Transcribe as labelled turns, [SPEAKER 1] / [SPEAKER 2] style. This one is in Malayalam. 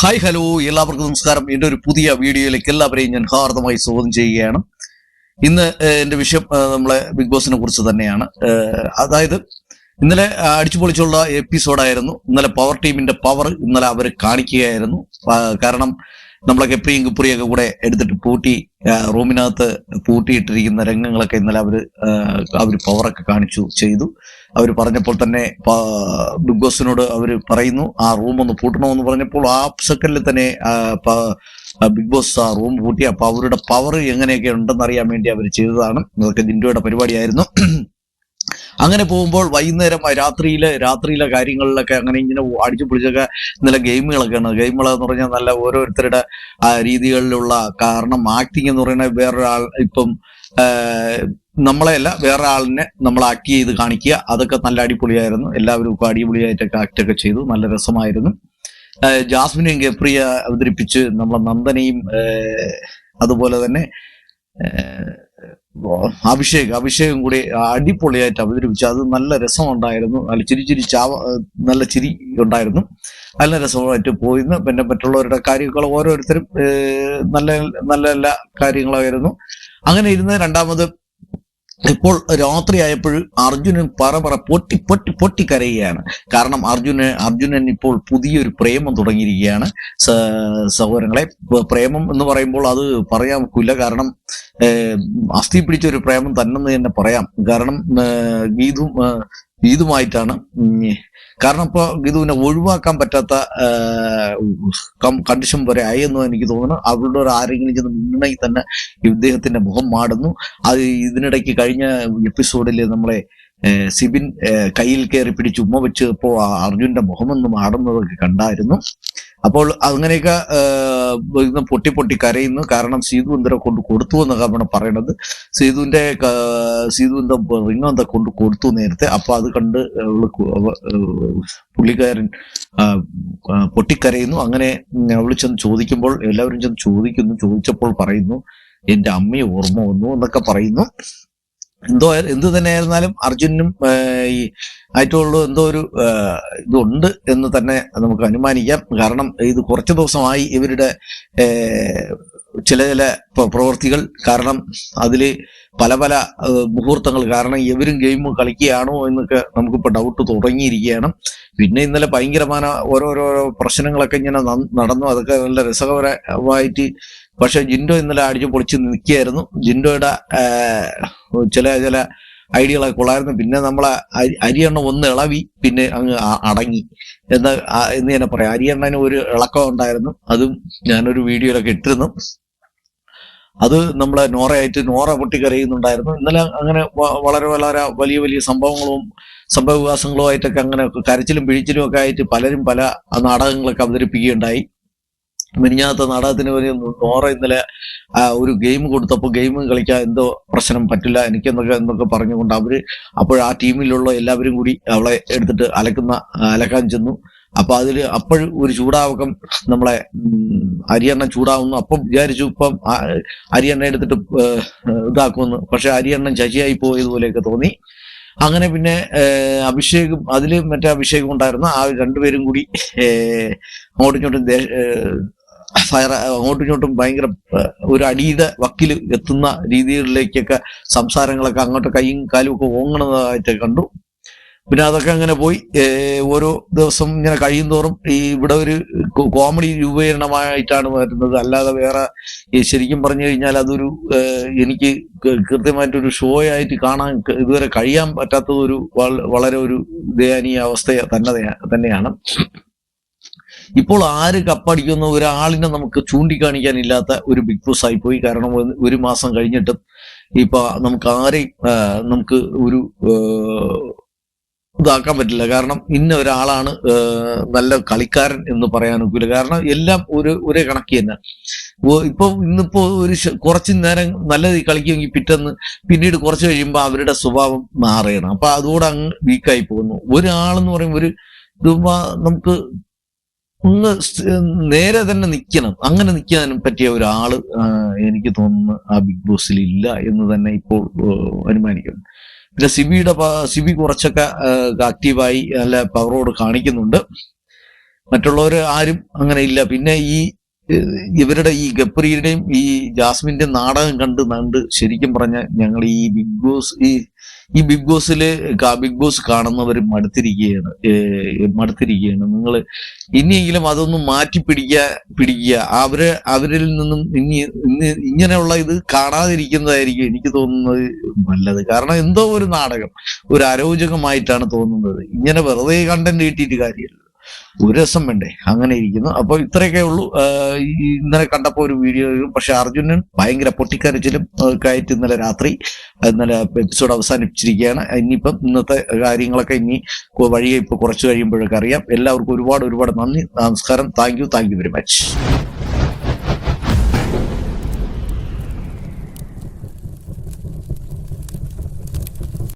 [SPEAKER 1] ഹായ് ഹലോ എല്ലാവർക്കും നമസ്കാരം. എന്റെ ഒരു പുതിയ വീഡിയോയിലേക്ക് എല്ലാവരെയും ഞാൻ ഹാർദമായി സ്വാഗതം ചെയ്യുകയാണ്. ഇന്ന് എന്റെ വിഷയം നമ്മളെ ബിഗ് ബോസിനെ കുറിച്ച് തന്നെയാണ്. അതായത് ഇന്നലെ അടിച്ചുപൊളിച്ചുള്ള എപ്പിസോഡായിരുന്നു ഇന്നലെ പവർ ടീമിന്റെ പവർ ഇന്നലെ അവർ കാണിക്കുകയായിരുന്നു. കാരണം നമ്മളെ കെപ്രിയും കുപ്രിയൊക്കെ കൂടെ എടുത്തിട്ട് പൂട്ടി റൂമിനകത്ത് പൂട്ടിയിട്ടിരിക്കുന്ന രംഗങ്ങളൊക്കെ ഇന്നലെ അവർ അവർ പവറൊക്കെ കാണിച്ചു ചെയ്തു. അവർ പറഞ്ഞപ്പോൾ തന്നെ ബിഗ് ബോസിനോട് അവർ പറയുന്നു ആ റൂം ഒന്ന് പൂട്ടണമെന്ന് പറഞ്ഞപ്പോൾ ആ സെക്കൻഡിൽ തന്നെ ബിഗ് ബോസ് ആ റൂം പൂട്ടി. അപ്പൊ അവരുടെ പവർ എങ്ങനെയൊക്കെ ഉണ്ടെന്ന് അറിയാൻ വേണ്ടി അവർ ചെയ്തതാണ്. ഇതൊക്കെ ജിൻഡോയുടെ പരിപാടിയായിരുന്നു. അങ്ങനെ പോകുമ്പോൾ വൈകുന്നേരം രാത്രിയിലെ രാത്രിയിലെ കാര്യങ്ങളിലൊക്കെ അങ്ങനെ ഇങ്ങനെ അടിച്ചു പൊളിച്ചൊക്കെ നല്ല ഗെയിമുകളൊക്കെയാണ് ഗെയിമുകൾ എന്ന് പറഞ്ഞാൽ നല്ല ഓരോരുത്തരുടെ രീതികളിലുള്ള കാരണം ആക്ടിങ് എന്ന് പറയുന്നത് വേറൊരാൾ ഇപ്പം നമ്മളെയല്ല വേറെ ആളിനെ നമ്മൾ ആക്ട് ചെയ്ത് കാണിക്കുക. അതൊക്കെ നല്ല അടിപൊളിയായിരുന്നു. എല്ലാവരും ഒക്കെ അടിപൊളിയായിട്ടൊക്കെ ആക്റ്റൊക്കെ ചെയ്തു. നല്ല രസമായിരുന്നു. ജാസ്മിനെയും ഗപ്രിയ അവതരിപ്പിച്ച് നമ്മളെ നന്ദനയും അതുപോലെ തന്നെ അഭിഷേക് അഭിഷേകം കൂടി അടിപൊളിയായിട്ട് അവതരിപ്പിച്ചു. അത് നല്ല രസമുണ്ടായിരുന്നു. നല്ല ചിരി ചിരി ചാവ നല്ല ചിരി ഉണ്ടായിരുന്നു. നല്ല രസമായിട്ട് പോയിരുന്നു. പിന്നെ മറ്റുള്ളവരുടെ കാര്യങ്ങൾ ഓരോരുത്തരും നല്ല നല്ല നല്ല കാര്യങ്ങളായിരുന്നു. അങ്ങനെ ഇരുന്ന് രണ്ടാമത് ഇപ്പോൾ രാത്രിയായപ്പോൾ അർജുനൻ പറ പറ പൊട്ടി പൊട്ടി പൊട്ടി കരയുകയാണ്. കാരണം അർജുന് അർജുനൻ ഇപ്പോൾ പുതിയൊരു പ്രേമം തുടങ്ങിയിരിക്കുകയാണ്. സഹോദരങ്ങളെ പ്രേമം എന്ന് പറയുമ്പോൾ അത് പറയാൻ ഒക്കില്ല കാരണം അസ്ഥി പിടിച്ച ഒരു പ്രേമം തന്നെന്ന് തന്നെ പറയാം. കാരണം ഗീതും ഏഹ്, ഗീതുമായിട്ടാണ് കാരണം ഇപ്പോൾ ഗിതുവിനെ ഒഴിവാക്കാൻ പറ്റാത്ത കണ്ടീഷൻ വരെ ആയെന്ന് എനിക്ക് തോന്നുന്നു. അവരുടെ ഒരു ആരെങ്കിലും ചെന്ന് മുന്നണി തന്നെ ഇദ്ദേഹത്തിന്റെ മുഖം മാടുന്നു. അത് ഇതിനിടയ്ക്ക് കഴിഞ്ഞ എപ്പിസോഡിൽ നമ്മളെ സിബിൻ കയ്യിൽ കയറി പിടിച്ച് ഉമ്മ വെച്ചപ്പോൾ അർജുന്റെ മുഖമൊന്ന് മാടുന്നതൊക്കെ കണ്ടായിരുന്നു. അപ്പോൾ അങ്ങനെയൊക്കെ ഇന്ന് പൊട്ടി പൊട്ടി കരയുന്നു. കാരണം സീതു എന്തര കൊണ്ട് കൊടുത്തു എന്നൊക്കെയാണ് പറയണത്. സീതുവിന്റെ സീതു സീതുവിന്റെ റിങ് എന്താ കൊണ്ട് കൊടുത്തു നേരത്തെ. അപ്പൊ അത് കണ്ട് പുള്ളിക്കാരൻ പൊട്ടിക്കരയുന്നു. അങ്ങനെ അവൾ ചെന്ന് ചോദിക്കുമ്പോൾ എല്ലാവരും ചെന്ന് ചോദിക്കുന്നു. ചോദിച്ചപ്പോൾ പറയുന്നു എന്റെ അമ്മയെ ഓർമ്മ വന്നു എന്നൊക്കെ പറയുന്നു. എന്തോ എന്ത് തന്നെയായിരുന്നാലും അർജുനും ഏഹ്, ഈ ആയിട്ടുള്ള എന്തോ ഒരു ഇതുണ്ട് എന്ന് തന്നെ നമുക്ക് അനുമാനിക്കാം. കാരണം ഇത് കുറച്ച് ദിവസമായി ഇവരുടെ ചില ചില പ്രവൃത്തികൾ. കാരണം അതിൽ പല പല മുഹൂർത്തങ്ങൾ. കാരണം ഇവരും ഗെയിം കളിക്കുകയാണോ എന്നൊക്കെ നമുക്കിപ്പോൾ ഡൗട്ട് തുടങ്ങിയിരിക്കുകയാണ്. പിന്നെ ഇന്നലെ ഭയങ്കരമായ ഓരോരോ പ്രശ്നങ്ങളൊക്കെ ഇങ്ങനെ നടന്നു. അതൊക്കെ നല്ല രസകരമായിട്ട് പക്ഷെ ജിൻഡോ ഇന്നലെ അടിച്ചു പൊളിച്ച് നിൽക്കുകയായിരുന്നു. ജിൻഡോയുടെ ചില ചില ഐഡിയകളൊക്കെ കൊള്ളായിരുന്നു. പിന്നെ നമ്മളെ അരി അരിയെണ്ണ ഒന്ന് ഇളവി പിന്നെ അങ്ങ് അടങ്ങി. എന്ന് എന്ന് തന്നെ പറയാം. അരിയെണ്ണന് ഒരു ഇളക്കം ഉണ്ടായിരുന്നു. അതും ഞാനൊരു വീഡിയോയിലൊക്കെ ഇട്ടിരുന്നു. അത് നമ്മളെ നോറയായിട്ട് നോറ പൊട്ടിക്കറിയുന്നുണ്ടായിരുന്നു ഇന്നലെ അങ്ങനെ വളരെ വളരെ വലിയ വലിയ സംഭവങ്ങളും സംഭവ വികാസങ്ങളുമായിട്ടൊക്കെ അങ്ങനെ കരച്ചിലും പിഴിച്ചിലും ഒക്കെ ആയിട്ട് പലരും പല നാടകങ്ങളൊക്കെ അവതരിപ്പിക്കുകയുണ്ടായി. മിനിഞ്ഞാത്ത നാടകത്തിന് വേണ്ടി നോറ ഇന്നലെ ഒരു ഗെയിം കൊടുത്തപ്പോൾ ഗെയിം കളിക്കാൻ എന്തോ പ്രശ്നം പറ്റില്ല എനിക്കെന്നൊക്കെ എന്നൊക്കെ പറഞ്ഞുകൊണ്ട് അവർ അപ്പോൾ ആ ടീമിലുള്ള എല്ലാവരും കൂടി അവളെ എടുത്തിട്ട് അലക്കുന്ന അലക്കാൻ ചെന്നു. അപ്പൊ അതിൽ അപ്പോഴും ഒരു ചൂടാവക്കം നമ്മളെ അരിയെണ്ണ ചൂടാവുന്നു. അപ്പം വിചാരിച്ചു ഇപ്പം അരിയെണ്ണ എടുത്തിട്ട് ഇതാക്കുമെന്ന്. പക്ഷെ അരിയെണ്ണം ശശിയായി പോയതുപോലെയൊക്കെ തോന്നി. അങ്ങനെ പിന്നെ അഭിഷേകും അതിൽ മറ്റേ അഭിഷേകം ഉണ്ടായിരുന്ന ആ രണ്ടുപേരും കൂടി അങ്ങോട്ടും ഇങ്ങോട്ടും ഫയർ അങ്ങോട്ടും ഇങ്ങോട്ടും ഭയങ്കര ഒരു അടിയുടെ വക്കിൽ എത്തുന്ന രീതികളിലേക്കൊക്കെ സംസാരങ്ങളൊക്കെ അങ്ങോട്ട് കൈയും കാലും ഒക്കെ ഓങ്ങണതായിട്ട് കണ്ടു. പിന്നെ അതൊക്കെ അങ്ങനെ പോയി ഓരോ ദിവസം ഇങ്ങനെ കഴിയും തോറും ഈ ഇവിടെ ഒരു കോമഡി രൂപീകരണമായിട്ടാണ് വരുന്നത്. അല്ലാതെ വേറെ ശരിക്കും പറഞ്ഞു കഴിഞ്ഞാൽ അതൊരു എനിക്ക് കൃത്യമായിട്ടൊരു ഷോ ആയിട്ട് കാണാൻ ഇതുവരെ കഴിയാൻ പറ്റാത്തത് ഒരു വളരെ ഒരു ദയനീയ അവസ്ഥ തന്നെ തന്നെയാണ്. ഇപ്പോൾ ആര് കപ്പടിക്കുന്ന? ഒരാളിനെ നമുക്ക് ചൂണ്ടിക്കാണിക്കാനില്ലാത്ത ഒരു ബിഗ് ബോസ് ആയിപ്പോയി. പോയി കാരണം ഒരു- മാസം കഴിഞ്ഞിട്ടും ഇപ്പൊ നമുക്ക് ആരെയും നമുക്ക് ഒരു ഇതാക്കാൻ പറ്റില്ല. കാരണം ഇന്ന ഒരാളാണ് നല്ല കളിക്കാരൻ എന്ന് പറയാൻ ഒക്കില്ല. കാരണം എല്ലാം ഒരു ഒരേ കണക്ക് തന്നെ. ഇപ്പൊ ഇന്നിപ്പോ ഒരു കുറച്ചു നേരം നല്ല കളിക്കുമെങ്കിൽ പിറ്റെന്ന് പിന്നീട് കുറച്ച് കഴിയുമ്പോൾ അവരുടെ സ്വഭാവം മാറുകയാണ്. അപ്പൊ അതോടെ അങ്ങ് വീക്കായി പോകുന്നു. ഒരാളെന്ന് പറയുമ്പോൾ ഒരു നമുക്ക് ഒന്ന് നേരെ തന്നെ നിൽക്കണം അങ്ങനെ നിൽക്കാനും പറ്റിയ ഒരാൾ എനിക്ക് തോന്നുന്നു ആ ബിഗ് ബോസിൽ ഇല്ല എന്ന് തന്നെ ഇപ്പോൾ അനുമാനിക്കുന്നു. പിന്നെ സിബിയുടെ സിബി കുറച്ചൊക്കെ ആക്റ്റീവായി നല്ല പവറോട് കാണിക്കുന്നുണ്ട്. മറ്റുള്ളവർ ആരും അങ്ങനെ ഇല്ല. പിന്നെ ഈ ഇവരുടെ ഈ ഗപ്രിയുടെയും ഈ ജാസ്മിന്റെ നാടകം കണ്ട് കണ്ട് ശരിക്കും പറഞ്ഞ ഞങ്ങൾ ഈ ബിഗ് ബോസ് ഈ ഈ ബിഗ് ബോസിൽ ബിഗ് ബോസ് കാണുന്നവർ മടുത്തിരിക്കുകയാണ്. മടുത്തിരിക്കുകയാണ്. നിങ്ങൾ ഇനിയെങ്കിലും അതൊന്നും മാറ്റി പിടിക്കുക പിടിക്കുക. അവർ അവരിൽ നിന്നും ഇനി ഇങ്ങനെയുള്ള ഇത് കാണാതിരിക്കുന്നതായിരിക്കും എനിക്ക് തോന്നുന്നത് നല്ലത്. കാരണം എന്തോ ഒരു നാടകം ഒരു അരോചകമായിട്ടാണ് തോന്നുന്നത്. ഇങ്ങനെ വെറുതെ കണ്ടന്റ് കിട്ടിയിട്ട് കാര്യമില്ല. ഒരു രസം വേണ്ടേ? അങ്ങനെ ഇരിക്കുന്നു. അപ്പൊ ഇത്രയൊക്കെ ഉള്ളൂ. ഇന്നലെ കണ്ടപ്പോ ഒരു വീഡിയോ പക്ഷെ അർജുനൻ ഭയങ്കര പൊട്ടിക്കരച്ചിലും ആയിട്ട് ഇന്നലെ രാത്രി ഇന്നലെ എപ്പിസോഡ് അവസാനിപ്പിച്ചിരിക്കുകയാണ്. ഇനിയിപ്പം ഇന്നത്തെ കാര്യങ്ങളൊക്കെ ഇനി വഴിയെ ഇപ്പൊ കുറച്ച് കഴിയുമ്പോഴൊക്കെ അറിയാം. എല്ലാവർക്കും ഒരുപാട് ഒരുപാട് നന്ദി. നമസ്കാരം. Thank you thank you very much